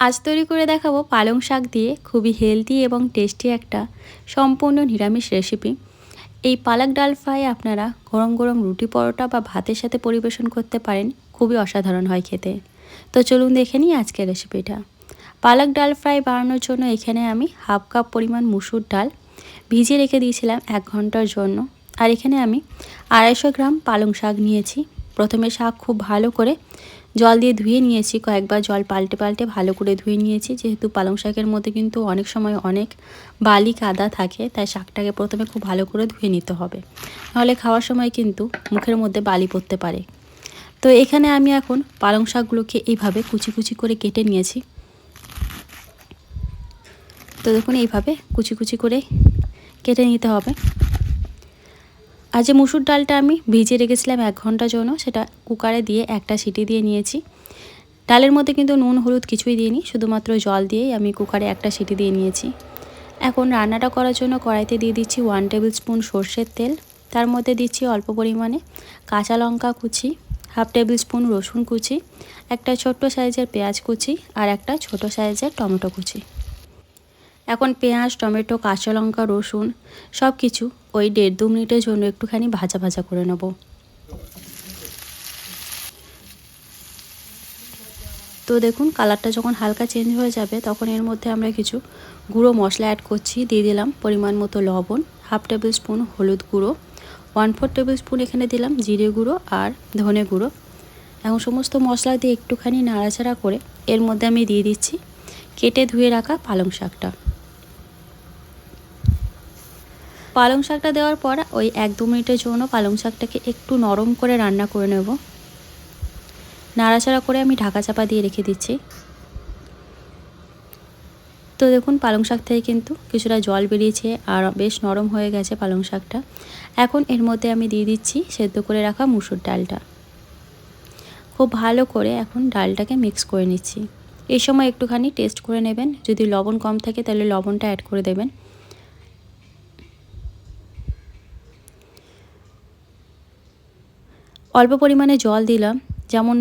আজ তৈরি করে দেখাবো পালং শাক দিয়ে খুবই হেলদি এবং টেস্টি একটা সম্পূর্ণ নিরামিষ রেসিপি এই পালক ডাল ফ্রাই আপনারা গরম গরম রুটি পরোটা বা ভাতের সাথে পরিবেশন করতে পারেন, খুবই অসাধারণ হয় খেতে। তো চলুন দেখে নিই আজকের রেসিপিটা পালক ডাল ফ্রাই বানানোর জন্য এখানে আমি হাফ কাপ পরিমাণ মুসুর ডাল ভিজিয়ে রেখে দিয়েছিলাম এক ঘণ্টার জন্য। আর এখানে আমি আড়াইশো গ্রাম পালং শাক নিয়েছি। প্রথমে শাক খুব ভালো করে জল দিয়ে ধুয়ে নিয়েছি, কয়েকবার জল পাল্টে পাল্টে ভালো করে ধুয়ে নিয়েছি। যেহেতু পালং শাকের মধ্যে কিন্তু অনেক সময় অনেক বালি কাদা থাকে, তাই শাকটাকে প্রথমে খুব ভালো করে ধুয়ে নিতে হবে। নাহলে খাওয়ার সময় কিন্তু মুখের মধ্যে বালি পড়তে পারে। তো এখানে আমি এখন পালং শাকগুলোকে এইভাবে কুচি কুচি করে কেটে নিয়েছি। তো দেখুন, এইভাবে কুচি কুচি করে কেটে নিতে হবে। আর যে মুসুর ডালটা আমি ভিজিয়ে রেখেছিলাম এক ঘণ্টার জন্য, সেটা কুকারে দিয়ে একটা সিটি দিয়ে নিয়েছি। ডালের মধ্যে কিন্তু নুন, হলুদ কিছুই দিইনি, শুধুমাত্র জল দিয়েই আমি কুকারে একটা সিটি দিয়ে নিয়েছি। এখন রান্নাটা করার জন্য কড়াইতে দিয়ে দিচ্ছি ওয়ান টেবিল স্পুন সর্ষের তেল। তার মধ্যে দিচ্ছি অল্প পরিমাণে কাঁচা লঙ্কা কুচি হাফ টেবিল স্পুন রসুন কুচি, একটা ছোট্ট সাইজের পেঁয়াজ কুচি আর একটা ছোট সাইজের টমেটো কুচি। এখন পেঁয়াজ, টমেটো, কাঁচা লঙ্কা, রসুন সব কিছু ওই দেড় দু মিনিটের জন্য একটুখানি ভাজা ভাজা করে নেব। তো দেখুন কালারটা যখন হালকা চেঞ্জ হয়ে যাবে তখন এর মধ্যে আমরা কিছু গুঁড়ো মশলা অ্যাড করছি, দিয়ে দিলাম পরিমাণ মতো লবণ হাফ টেবিল স্পুন হলুদ গুঁড়ো ওয়ান ফোর টেবিল স্পুন এখানে দিলাম জিরে গুঁড়ো আর ধনে গুঁড়ো। এবং সমস্ত মশলা দিয়ে একটুখানি নাড়াচাড়া করে এর মধ্যে আমি দিয়ে দিচ্ছি কেটে ধুয়ে রাখা পালং শাকটা। পালং শাকটা দেওয়ার পর ওই এক দু মিনিটের জন্য পালং শাকটাকে একটু নরম করে রান্না করে নেব। নাড়াচাড়া করে আমি ঢাকা চাপা দিয়ে রেখে দিচ্ছি। তো দেখুন, পালং শাক থেকে কিন্তু কিছুটা জল বেরিয়েছে আর বেশ নরম হয়ে গেছে পালং শাকটা। এখন এর মধ্যে আমি দিয়ে দিচ্ছি সেদ্ধ করে রাখা মুসুর ডালটা। খুব ভালো করে এখন ডালটাকে মিক্স করে নিচ্ছি। এই সময় একটুখানি টেস্ট করে নেবেন। যদি লবণ কম থাকে তাহলে লবণটা অ্যাড করে দেবেন। অল্প পরিমাণে জল দিলাম। যেমন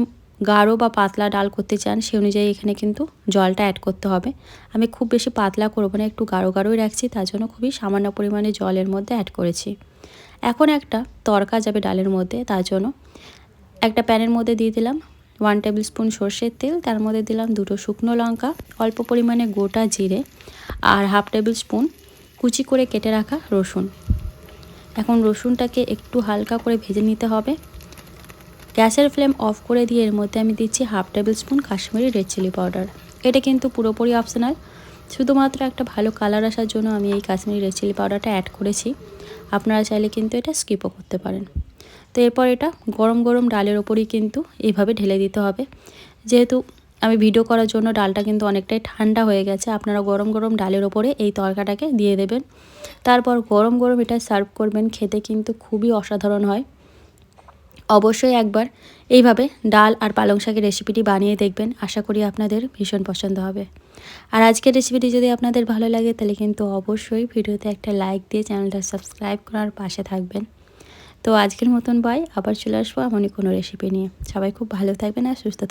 গাঢ় বা পাতলা ডাল করতে চান, সে অনুযায়ী এখানে কিন্তু জলটা অ্যাড করতে হবে। আমি খুব বেশি পাতলা করব না, একটু গাঢ় গাঢ়ই রাখছি, তার জন্য খুবই সামান্য পরিমাণে জলের মধ্যে অ্যাড করেছি। এখন একটা তরকা যাবে ডালের মধ্যে, তার জন্য একটা প্যানের মধ্যে দিয়ে দিলাম ওয়ান টেবিল স্পুন সর্ষের তেল, তার মধ্যে দিলাম দুটো শুকনো লঙ্কা, অল্প পরিমাণে গোটা জিরে আর হাফ টেবিল স্পুন কুচি করে কেটে রাখা রসুন। এখন রসুনটাকে একটু হালকা করে ভেজে নিতে হবে। গ্যাসের ফ্লেম অফ করে দিয়ে এর মধ্যে আমি দিচ্ছি half tablespoon Kashmiri red chilli powder. এটা কিন্তু পুরোপুরি অপশনাল। শুধুমাত্র একটা ভালো কালার আসার জন্য আমি এই কাশ্মীরি রেড চিলি পাউডারটা অ্যাড করেছি। আপনারা চাইলে কিন্তু এটা স্কিপও করতে পারেন। তো এরপর এটা গরম গরম ডালের ওপরই কিন্তু এইভাবে ঢেলে দিতে হবে। যেহেতু আমি ভিডিও করার জন্য ডালটা কিন্তু অনেকটাই ঠান্ডা হয়ে গেছে, আপনারা গরম গরম ডালের ওপরে এই তরকাটাকে দিয়ে দেবেন। তারপর গরম গরম এটা সার্ভ করবেন, খেতে কিন্তু খুবই অসাধারণ হয়। অবশ্যই একবার। এইভাবে ডাল আর পালং শাকের রেসিপিটি বানিয়ে দেখবেন। আশা করি আপনাদের ভীষণ পছন্দ হবে। আর আজকের রেসিপিটি যদি আপনাদের ভালো লাগে, তাহলে কিন্তু অবশ্যই ভিডিওতে একটা লাইক দিয়ে চ্যানেলটা সাবস্ক্রাইব করার পাশে থাকবেন। তো আজকের মতন বাই আবার চলে আসব এমনই কোনো রেসিপি নিয়ে। সবাই খুব ভালো থাকবেন আর সুস্থ